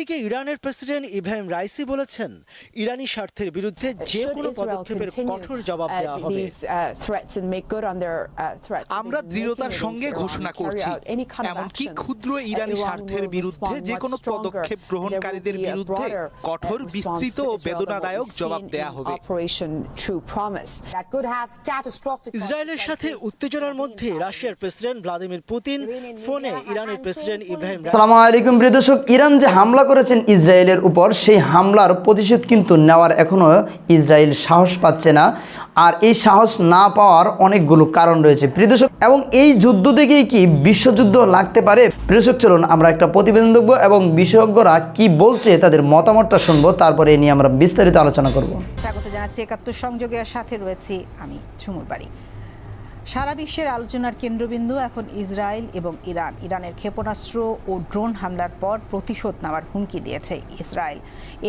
একদিকে ইরানের president Ebrahim Raisi বলেছেন ইরানি স্বার্থের বিরুদ্ধে যে কোনো পদক্ষেপের কঠোর জবাব আমরা দৃঢ়তার সঙ্গে ঘোষণা করছি। এমনকি ক্ষুদ্র ইরানি স্বার্থের বিরুদ্ধে যে কোনো পদক্ষেপ গ্রহণকারীদের বিরুদ্ধে কঠোর বিস্তৃত ও বেদনাদায়ক জবাব দেয়া হবে। ইসরায়েলের সাথে উত্তেজনার মধ্যে রাশিয়ার প্রেসিডেন্ট ভ্লাদিমির পুতিন ফোনে ইরানের প্রেসিডেন্ট ইব্রাহিম সালামু আলাইকুম প্রিয় দর্শক ইরান যে হামলা করেছেন ইসরায়েলের উপর, সেই হামলার প্রতিশোধ কিন্তু নেওয়ার এখনও ইসরায়েল সাহস পাচ্ছে না। আর এই সাহস না পাওয়ার অনেকগুলো কারণ রয়েছে। প্রিয় দর্শক, এবং এই যুদ্ধ থেকেই কি বিশ্বযুদ্ধ লাগতে পারে? প্রিয় দর্শক, চলুন আমরা একটা প্রতিবেদন দেখব এবং বিশেষজ্ঞরা কি বলছে তাদের মতামতটা শুনব। তারপরে এ নিয়ে আমরা বিস্তারিত আলোচনা করব। স্বাগত জানাচ্ছি একাত্তর সংযোগের সাথে রয়েছি আমি, ঝুমুর বাড়ি। সারা বিশ্বের আলোচনার কেন্দ্রবিন্দু এখন ইসরায়েল এবং ইরান। ইরানের ক্ষেপণাস্ত্র ও ড্রোন হামলার পর প্রতিশোধ নেওয়ার হুমকি দিয়েছে ইসরায়েল।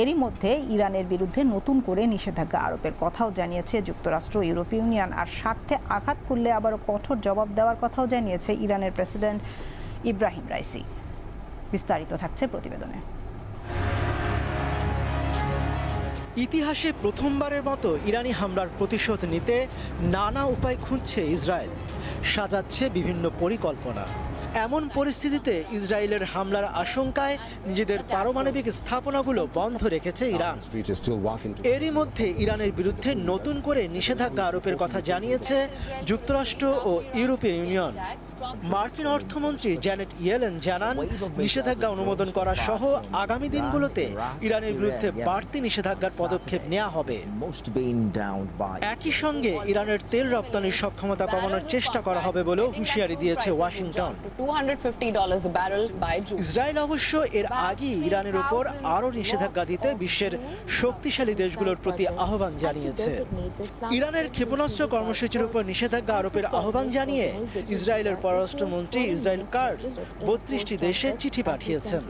এরই মধ্যে ইরানের বিরুদ্ধে নতুন করে নিষেধাজ্ঞা আরোপের কথাও জানিয়েছে যুক্তরাষ্ট্র, ইউরোপীয় ইউনিয়ন আর স্বার্থে আঘাত করলে আবারও কঠোর জবাব দেওয়ার কথাও জানিয়েছে ইরানের প্রেসিডেন্ট ইব্রাহিম রাইসি। বিস্তারিত থাকছে প্রতিবেদনে। ইতিহাসে প্রথমবারের মতো ইরানি হামলার প্রতিশোধ নিতে নানা উপায় খুঁজছে ইসরায়েল। সাজাচ্ছে বিভিন্ন পরিকল্পনা। এমন পরিস্থিতিতে ইসরায়েলের হামলার আশঙ্কায় নিজেদের পারমাণবিক স্থাপনাগুলো বন্ধ রেখেছে ইরান। এরই মধ্যে ইরানের বিরুদ্ধে নতুন করে নিষেধাজ্ঞা আরোপের কথা জানিয়েছে যুক্তরাষ্ট্র ও ইউরোপীয় ইউনিয়ন। মার্কিন অর্থমন্ত্রী জ্যানেট ইয়েলেন জানান নিষেধাজ্ঞা অনুমোদন করা সহ আগামী দিনগুলোতে ইরানের বিরুদ্ধে বাড়তি নিষেধাজ্ঞার পদক্ষেপ নেওয়া হবে। একই সঙ্গে ইরানের তেল রপ্তানির সক্ষমতা কমানোর চেষ্টা করা হবে বলেও হুঁশিয়ারি দিয়েছে Washington. $250 a barrel by June. Israel অবশ্য এর আগেই ইরানের উপর আরও নিষেধাজ্ঞা দিতে বিশ্বের শক্তিশালী দেশগুলোর প্রতি আহ্বান জানিয়েছে। ইরানের ক্ষেপণাস্ত্র কর্মসূচির উপর নিষেধাজ্ঞা আরোপের আহ্বান জানিয়ে ইসরায়েলের পররাষ্ট্রমন্ত্রী ইসরায়েল কার্ড বত্রিশটি দেশে চিঠি পাঠিয়েছেন।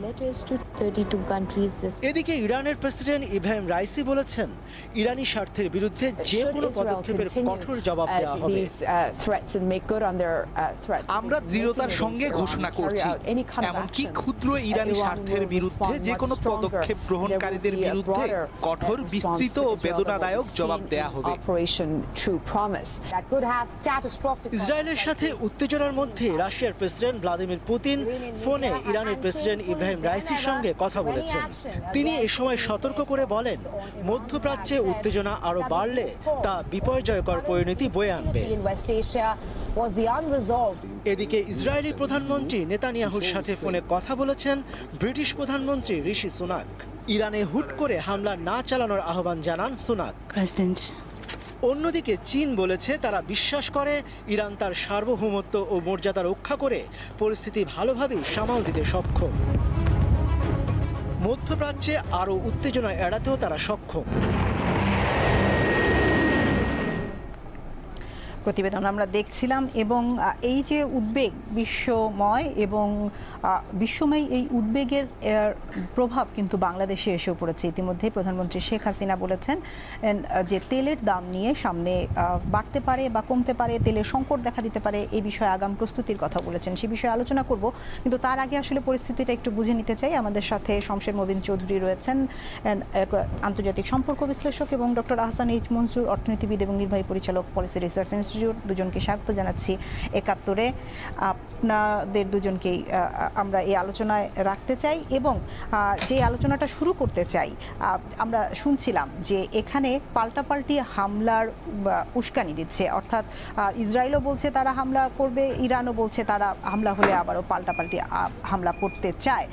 এদিকে ইরানের প্রেসিডেন্ট ইব্রাহিম রাইসি বলেছেন ইরানি স্বার্থের বিরুদ্ধে যে কোনো পদক্ষেপের কঠোর জবাব uh, দেওয়া হবে। uh, uh, আমরা দৃঢ়তার it সঙ্গে ঘোষণা করছি। এমন কি ক্ষুদ্র ইরানি স্বার্থের বিরুদ্ধে যে কোনো পদক্ষেপ গ্রহণকারীদের বিরুদ্ধে কঠোর বিস্তৃত ও বেদনাদায়ক জবাব দেয়া হবে। ইসরায়েলের সাথে উত্তেজনার মধ্যে রাশিয়ার প্রেসিডেন্ট ভ্লাদিমির পুতিন ফোনে ইরানের প্রেসিডেন্ট ইব্রাহিম রাইসির সঙ্গে কথা বলেছেন। তিনি এ সময় সতর্ক করে বলেন মধ্যপ্রাচ্যে উত্তেজনা আরও বাড়লে তা বিপর্যয়কর পরিণতি বয়ে আনবে। এদিকে ইসরায়েলি প্রধানমন্ত্রী নেতানিয়াহুর সাথে ফোনে কথা বলেছেন ব্রিটিশ প্রধানমন্ত্রী ঋষি সুনাক। ইরানে হুট করে হামলা না চালানোর আহ্বান জানান সুনাক। প্রেসিডেন্ট অন্যদিকে চীন বলেছে তারা বিশ্বাস করে ইরান তার সার্বভৌমত্ব ও মর্যাদা রক্ষা করে পরিস্থিতি ভালোভাবেই সামাল দিতে সক্ষম। মধ্যপ্রাচ্যে আরও উত্তেজনা এড়াতেও তারা সক্ষম। প্রতিবেদন আমরা দেখছিলাম এবং এই যে উদ্বেগ বিশ্বময় এবং বিশ্বময় এই উদ্বেগের প্রভাব কিন্তু বাংলাদেশে এসেও পড়েছে। ইতিমধ্যে প্রধানমন্ত্রী শেখ হাসিনা বলেছেন যে তেলের দাম নিয়ে সামনে বাড়তে পারে বা কমতে পারে, তেলের সংকট দেখা দিতে পারে এই বিষয়ে আগাম প্রস্তুতির কথা বলেছেন। সে বিষয়ে আলোচনা করব, কিন্তু তার আগে আসলে পরিস্থিতিটা একটু বুঝে নিতে চাই। আমাদের সাথে শমশের মবিন চৌধুরী রয়েছেন আন্তর্জাতিক সম্পর্ক বিশ্লেষক এবং ডক্টর আহসান এইচ মনসুর, অর্থনীতিবিদ এবং নির্বাহী পরিচালক, পলিসি রিসার্চ ইনস্টিটিউট দুজনকে স্বাগত জানাচ্ছি একাত্তরে। আপনাদের দুজনকেই আমরা এই আলোচনায় রাখতে চাই এবং যে আলোচনাটা শুরু করতে চাই আমরা শুনছিলাম যে এখানে পাল্টাপাল্টি হামলার উস্কানি দিচ্ছে। অর্থাৎ ইসরায়েলও বলছে তারা হামলা করবে, ইরানও বলছে তারা হামলা হলে আবারও পাল্টাপাল্টি হামলা করতে চায়।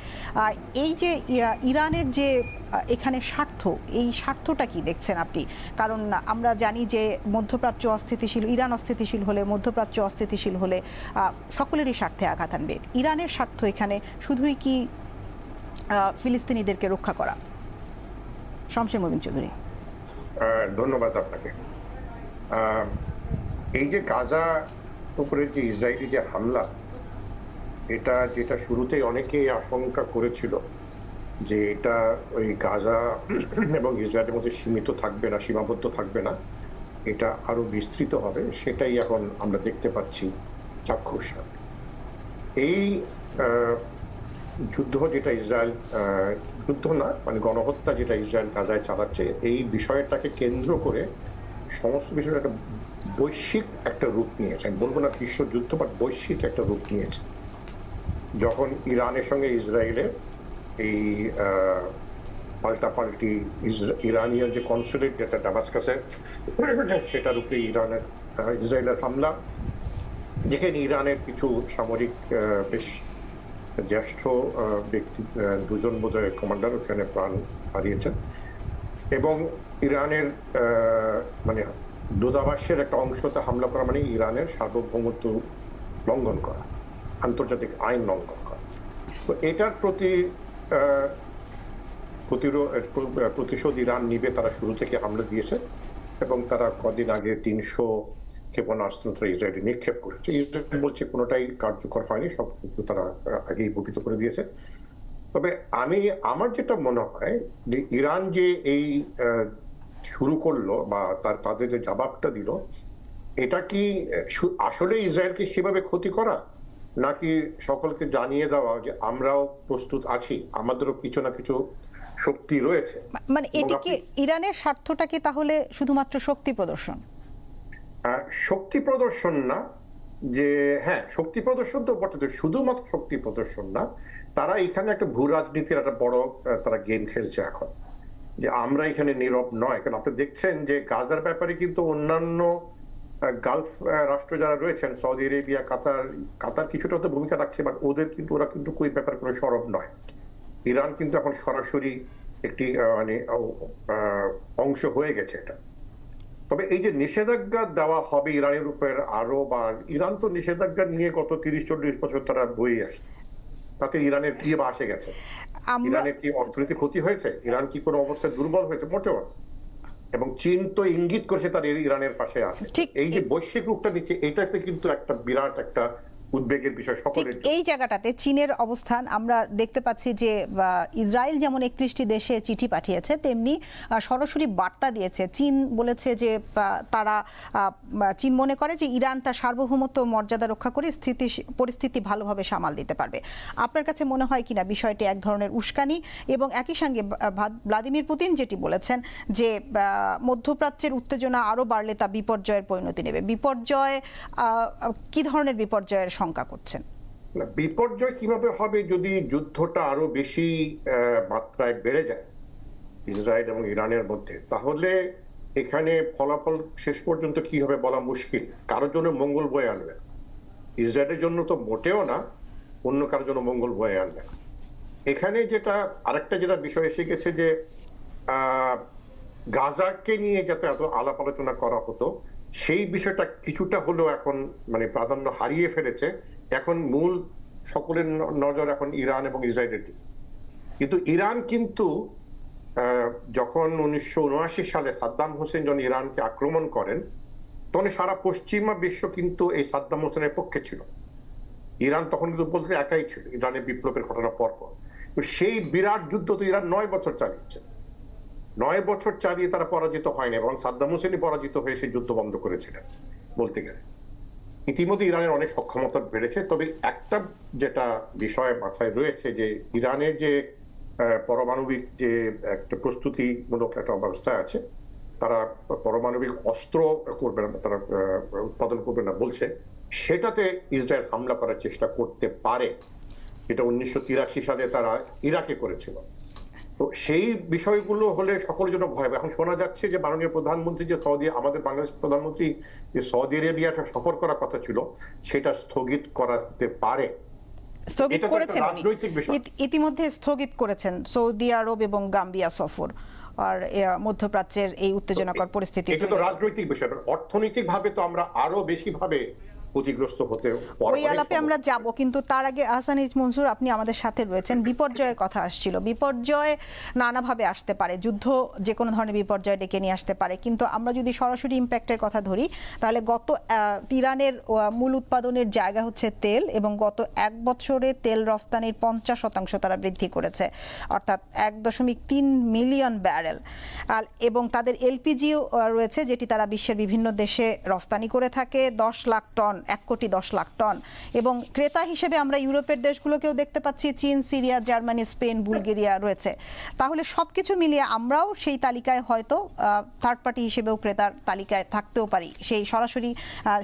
এই যে ইরানের যে এখানে স্বার্থ, এই স্বার্থটা কি দেখছেন আপনি? কারণ আমরা জানি যে মধ্যপ্রাচ্য অস্থিতিশীল, ইরান অস্থিতিশীল হলে, মধ্যপ্রাচ্য অস্থিতিশীল হলে সকলেরই স্বার্থে আঘাত আনবে ইরানের স্বার্থ এখানে শুধুই কি ফিলিস্তিনিদেরকে রক্ষা করা? শমশের মবিন চৌধুরী। ধন্যবাদ আপনাকে। এই যে গাজা উপরে যে ইসরায়েলি যে হামলা, এটা যেটা শুরুতেই অনেকেই আশঙ্কা করেছিল যে এটা ওই গাজা এবং ইসরায়েলের মধ্যে সীমিত থাকবে না, সীমাবদ্ধ থাকবে না, এটা আরও বিস্তৃত হবে, সেটাই এখন আমরা দেখতে পাচ্ছি চাক্ষুষ এই যুদ্ধ যেটা ইসরায়েল যুদ্ধ না মানে গণহত্যা যেটা ইসরায়েল গাজায় চালাচ্ছে, এই বিষয়টাকে কেন্দ্র করে সমস্ত বিষয়টা একটা বৈশ্বিক একটা রূপ নিয়েছে। আমি বলব না বিশ্বযুদ্ধ বা বৈশ্বিক একটা রূপ নিয়েছে। যখন ইরানের সঙ্গে ইসরায়েলের এই পাল্টাপাল্টি ইরানিয়ান যে কনসুলেট যেটা ডামাসকাসে সেটার উপরে ইরানের ইসরায়েলের হামলা। যেখানে ইরানের কিছু সামরিক বেশ জ্যেষ্ঠ ব্যক্তি দুজন বোধহয় কমান্ডার ওখানে প্রাণ হারিয়েছেন। এবং ইরানের মানে দূতাবাসের একটা অংশতে হামলা করা মানে ইরানের সার্বভৌমত্ব লঙ্ঘন করা, আন্তর্জাতিক আইন লঙ্ঘন করা। তো এটার প্রতি প্রতিশোধ ইরান নিবে তারা শুরু থেকে হামলা দিয়েছে এবং তারা কদিন আগে তিনশো ক্ষেপণাস্ত্র তারা ইসরায়েলে নিক্ষেপ করেছে। ইসরায়েল বলছে কোনোটাই কার্যকর হয়নি, সব কিছু তারা আগেই ভূপিত করে দিয়েছে। তবে আমি, আমার যেটা মনে হয় যে ইরান যে এই শুরু করল বা তার, তাদের যে জবাবটা দিল, এটা কি আসলে ইসরায়েলকে সেভাবে ক্ষতি করা? নাকি সকলকে জানিয়ে দেওয়া যে আমরাও প্রস্তুত আছি? আমাদেরও কিছু না কিছু শক্তি রয়েছে। মানে এবং এটি কি ইরানের স্বার্থটা কি তাহলে শুধুমাত্র শক্তি প্রদর্শন? শক্তি প্রদর্শন না যে হ্যাঁ শক্তি প্রদর্শন তো বটে তো শুধুমাত্র শক্তি প্রদর্শন না তারা এখানে একটা ভূ রাজনীতির একটা বড় তারা গেম খেলছে এখন। যে আমরা এখানে নীরব নয় কারণ আপনি দেখছেন যে গাজার ব্যাপারে কিন্তু অন্যান্য গালফ রাষ্ট্র যারা রয়েছেন সৌদি আরেবিয়া কাতার কাতার কিছুটা তো ভূমিকা রাখছে বাট ওদের কিন্তু ওরা কিন্তু ওই ব্যাপারে কোনো সরব নয়। ইরান কিন্তু এখন সরাসরি একটি মানে অংশ হয়ে গেছে এটা। তবে এই যে নিষেধাজ্ঞা দেওয়া হবে ইরানের উপর আরও বা ইরান তো নিষেধাজ্ঞা নিয়ে গত তিরিশ চল্লিশ বছর তারা বয়ে আসে তাতে ইরানের কি বা আসে গেছে ইরানের কি অর্থনীতি ক্ষতি হয়েছে? ইরান কি কোনো অবস্থায় দুর্বল হয়েছে? মোটেও না। এবং চীন তো ইঙ্গিত করেছে তার ইরানের পাশে আসে এই যে বৈশ্বিক রূপটা নিচ্ছে এটাতে কিন্তু একটা বিরাট একটা উদ্বেগের বিষয় সকলের এই জায়গাটাতে চীনের অবস্থান আমরা দেখতে পাচ্ছি যে ইসরায়েল যেমন একত্রিশটি দেশে চিঠি পাঠিয়েছে, তেমনি সরাসরি বার্তা দিয়েছে। চীন বলেছে যে তারা চীন মনে করে যে ইরান তার সার্বভৌমত্ব মর্যাদা রক্ষা করে স্থিতি, পরিস্থিতি ভালোভাবে সামাল দিতে পারবে। আপনার কাছে মনে হয় কিনা বিষয়টি এক ধরনের উস্কানি? এবং একই সঙ্গে ভ্লাদিমির পুতিন যেটি বলেছেন যে মধ্যপ্রাচ্যের উত্তেজনা আরও বাড়লে তা বিপর্যয়ের পরিণতি নেবে। বিপর্যয় কি ধরনের বিপর্যয়ের শঙ্কা করছেন। বিপর্যয় কীভাবে হবে যদি যুদ্ধটা আরও বেশি মাত্রায় বেড়ে যায় ইসরায়েল এবং ইরানের মধ্যে? তাহলে এখানে ফলাফল শেষ পর্যন্ত কি হবে বলা মুশকিল। কারোর জন্য মঙ্গল বয়ে আনবে। ইসরায়েলের জন্য তো মোটেও না, অন্য কারোর জন্য মঙ্গল বয়ে আনবে এখানে যেটা, আরেকটা যেটা বিষয় এসে গেছে যে গাজাকে নিয়ে যাতে এত আলাপ আলোচনা করা হতো সেই বিষয়টা কিছুটা হলেও এখন মানে প্রাধান্য হারিয়ে ফেলেছে। এখন মূল সকলের নজর এখন ইরান এবং ইসরায়েলের দিকে। কিন্তু ইরান কিন্তু যখন উনিশশো উনআশি সালে সাদ্দাম হোসেন যখন ইরানকে আক্রমণ করেন, তখন সারা পশ্চিমা বিশ্ব কিন্তু এই সাদ্দাম হোসেনের পক্ষে ছিল। ইরান তখন কিন্তু বলতে একাই ছিল, ইরানের বিপ্লবের ঘটনা পর পর তো সেই বিরাট যুদ্ধ তো ইরান নয় বছর চালিয়েছে। নয় বছর চালিয়ে তারা পরাজিত হয়নি এবং সাদ্দাম হোসেনই পরাজিত হয়ে সেই যুদ্ধ বন্ধ করেছিলেন, বলতে গেলে। ইতিমধ্যে ইরানের অনেক সক্ষমতা বেড়েছে, তবে একটা যেটা বিষয় মাথায় রয়েছে যে ইরানের যে পারমাণবিক যে একটা প্রস্তুতিমূলক একটা অবস্থায় আছে, তারা পারমাণবিক অস্ত্র করবে না, তারা উৎপাদন করবে না, বলছে, সেটাতে ইসরায়েল হামলা করার চেষ্টা করতে পারে। এটা উনিশশো তিরাশি সালে তারা ইরাকে করেছিল। তো সেই বিষয়গুলো হলে সকলের জন্য ভয় এখন শোনা যাচ্ছে যে মাননীয় প্রধানমন্ত্রী যে সৌদি আমাদের বাংলাদেশ প্রধানমন্ত্রী যে সৌদি আরেবিয়া সফর করার কথা ছিল সেটা স্থগিত করাতে পারে। স্থগিত করেছেন। ইতিমধ্যে স্থগিত করেছেন সৌদি আরব এবং গাম্বিয়া সফর। আর মধ্যপ্রাচ্যের এই উত্তেজনাকর পরিস্থিতি এটা তো রাজনৈতিক বিষয়। অর্থনৈতিক ভাবে তো আমরা আরও বেশি ভাবে ক্ষতিগ্রস্ত হতে ওই আলাপে আমরা যাব কিন্তু তার আগে আহসান ইজ মনসুর আপনি আমাদের সাথে রয়েছেন। বিপর্যয়ের কথা আসছিল। বিপর্যয় নানাভাবে আসতে পারে যুদ্ধ যে কোনো ধরনের বিপর্যয় ডেকে নিয়ে আসতে পারে। কিন্তু আমরা যদি সরাসরি ইম্প্যাক্টের কথা ধরি তাহলে গত ইরানের মূল উৎপাদনের জায়গা হচ্ছে তেল এবং গত এক বছরে তেল রফতানির পঞ্চাশ শতাংশ তারা বৃদ্ধি করেছে অর্থাৎ এক দশমিক তিন মিলিয়ন ব্যারেল। আর এবং তাদের এলপিজিও রয়েছে যেটি তারা বিশ্বের বিভিন্ন দেশে রফতানি করে থাকে। দশ লাখ টন এক কোটি দশ লাখ টন। এবং ক্রেতা হিসেবে আমরা ইউরোপের দেশগুলোকেও দেখতে পাচ্ছি, চীন, সিরিয়া, জার্মানি, স্পেন, বুলগেরিয়া রয়েছে। তাহলে সব কিছু মিলিয়ে আমরাও সেই তালিকায় হয়তো থার্ড পার্টি হিসেবেও ক্রেতার তালিকায় থাকতেও পারি। সেই সরাসরি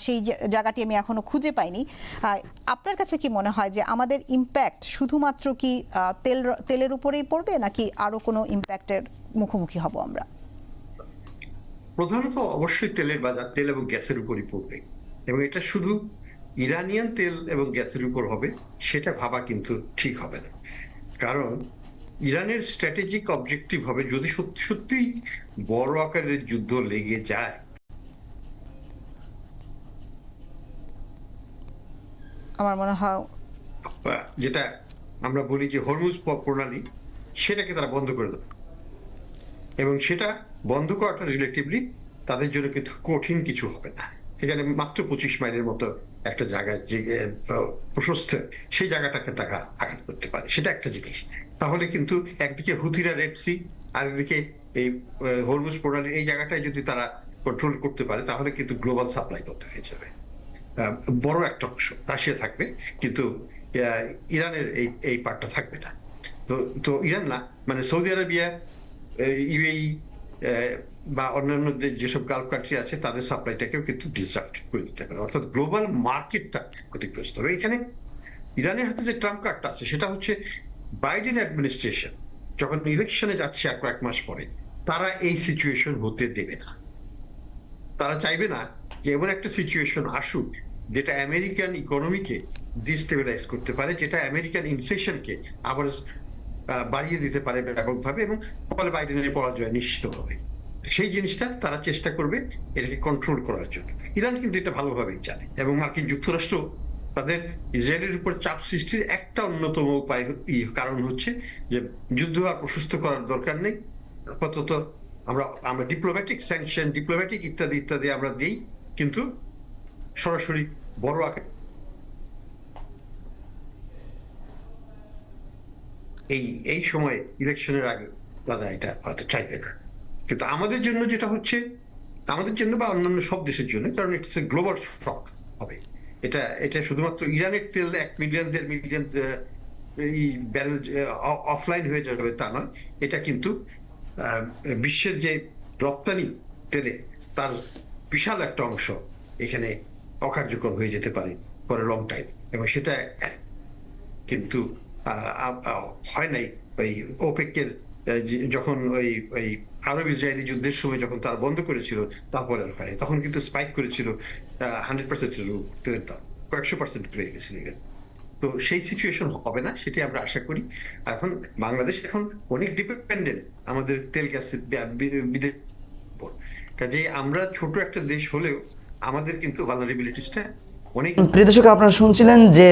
সেই জায়গাটি আমি এখনও খুঁজে পাইনি। আপনার কাছে কি মনে হয় যে আমাদের ইম্প্যাক্ট শুধুমাত্র কি তেল তেলের উপরেই পড়বে, নাকি আরও কোনো ইম্প্যাক্টের মুখোমুখি হব আমরা? প্রধানত অবশ্যই তেলের বাজার, তেল এবং গ্যাসের উপরই পড়বে। এবং এটা শুধু ইরানিয়ান তেল এবং গ্যাসের উপর হবে সেটা ভাবা কিন্তু ঠিক হবে না। কারণ ইরানের স্ট্র্যাটেজিক অবজেক্টিভ হবে যদি সত্যি সত্যি বড় আকারের যুদ্ধ লেগে যায়। আমার মনে হয় যেটা আমরা বলি যে হরমুজ প্রণালী সেটাকে তারা বন্ধ করে দেবে। এবং সেটা বন্ধ করাটা রিলেটিভলি তাদের জন্য কিন্তু কঠিন কিছু হবে না। এখানে মাত্র পঁচিশ মাইলের মতো একটা জায়গা যে প্রশস্ত, সেই জায়গাটাকে তারা আঘাত করতে পারে। সেটা একটা জিনিস। তাহলে কিন্তু একদিকে হুথিরা রেড সি, আর একদিকে এই হরমুজ প্রণালী, এই জায়গাটায় যদি তারা কন্ট্রোল করতে পারে, তাহলে কিন্তু গ্লোবাল সাপ্লাই বন্ধ হয়ে যাবে। বড় একটা অংশ রাশিয়া থাকবে, কিন্তু ইরানের এই এই পার্টটা থাকবে না। তো তো ইরান না মানে সৌদি আরবিয়া ইউএই বা অন্যান্য যেসব গালফ কান্ট্রি আছে, তাদের সাপ্লাইটাকেও কিন্তু ডিসরাপ্ট করে দিতে পারে। অর্থাৎ গ্লোবাল মার্কেটটা ক্ষতিগ্রস্ত হবে। এখানে ইরানের হাতে যে ট্রাম্প কার্ডটা আছে, সেটা হচ্ছে বাইডেন অ্যাডমিনিস্ট্রেশন যখন ইলেকশনে যাচ্ছে আর কয়েক মাস পরে, তারা এই সিচুয়েশন হতে দেবে না। তারা চাইবে না যে এমন একটা সিচুয়েশন আসুক যেটা আমেরিকান ইকোনমিকে ডিস্টেবিলাইজ করতে পারে, যেটা আমেরিকান ইনফ্লেশনকে আবার বাড়িয়ে দিতে পারে ব্যাপকভাবে এবং ফলে বাইডেনের পরাজয় নিশ্চিত হবে। সেই জিনিসটা তারা চেষ্টা করবে এটাকে কন্ট্রোল করার জন্য। ইরান কিন্তু এটা ভালোভাবেই জানে এবং মার্কিন যুক্তরাষ্ট্র তাদের ইসরায়েলের উপর চাপ সৃষ্টির একটা অন্যতম উপায় কারণ হচ্ছে যে যুদ্ধ আর প্রশস্ত করার দরকার নেই। আপাতত আমরা আমরা ডিপ্লোম্যাটিক স্যাংশন ডিপ্লোম্যাটিক ইত্যাদি ইত্যাদি আমরা দিই, কিন্তু সরাসরি বড় আকার এই এই সময়ে ইলেকশনের আগে তারা এটা হয়তো চাইবে না। কিন্তু আমাদের জন্য যেটা হচ্ছে, আমাদের জন্য বা অন্যান্য সব দেশের জন্য, কারণ ইটস এ গ্লোবাল শক হবে। এটা এটা শুধুমাত্র ইরানের তেল এক মিলিয়ন দেড় মিলিয়ন এই ব্যারেল অফলাইন হয়ে যাবে তা নয়। এটা কিন্তু বিশ্বের যে রপ্তানি তেলে তার বিশাল একটা অংশ এখানে অকার্যকর হয়ে যেতে পারে পরে লং টাইম এবং সেটা কিন্তু হয় নাই। ওই ওপেকের যখন ওই ওই আরব ইসরায়েলি যুদ্ধের সময় যখন তারা বন্ধ করেছিল তারপরে আর হয়নি তখন কিন্তু স্পাইক করেছিল হান্ড্রেড পার্সেন্টের তেলের দাম কয়েকশো পার্সেন্ট পেয়ে গেছিল। তো সেই সিচুয়েশন হবে না সেটি আমরা আশা করি। এখন বাংলাদেশ এখন অনেক ডিপেন্ডেন্ট আমাদের তেল গ্যাসের বিদেশ কাজে আমরা ছোট একটা দেশ হলেও আমাদের কিন্তু ভালনারেবিলিটিসটা অনেক প্রিয় দর্শক, আপনারা শুনছিলেন যে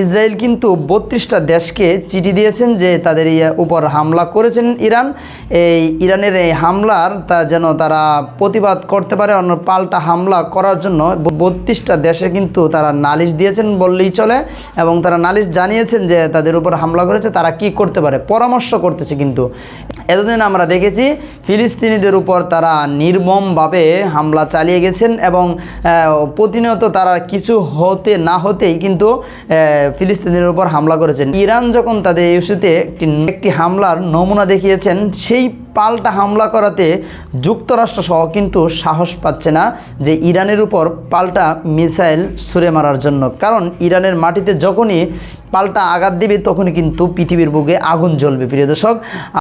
ইসরায়েল কিন্তু বত্রিশটা দেশকে চিঠি দিয়েছেন যে তাদের উপর হামলা করেছেন ইরান। এই ইরানের এই হামলার তা যেন তারা প্রতিবাদ করতে পারে, অন্য পাল্টা হামলা করার জন্য বত্রিশটা দেশে কিন্তু তারা নালিশ দিয়েছেন বললেই চলে এবং তারা নালিশ জানিয়েছেন যে তাদের উপর হামলা করেছে, তারা কি করতে পারে, পরামর্শ করতেছে কিন্তু। এতদিন আমরা দেখেছি ফিলিস্তিনিদের উপর তারা নির্মমভাবে হামলা চালিয়ে গেছেন এবং প্রতিনিয়ত তারা কিছু হতে না হতেই কিন্তু আহ, ফিলিস্তিনিদের উপর হামলা করেছেন। ইরান যখন তাদের ইস্যুতে একটি একটি হামলার নমুনা দেখিয়েছেন সেই পাল্টা হামলা করাতে যুক্তরাষ্ট্র সহ কিন্তু সাহস পাচ্ছে না যে ইরানের উপর পাল্টা মিসাইল ছুড়ে মারার জন্য। কারণ ইরানের মাটিতে যখনই পাল্টা আঘাত দিবে তখনই কিন্তু পৃথিবীর বুকে আগুন জ্বলবে প্রিয় দর্শক।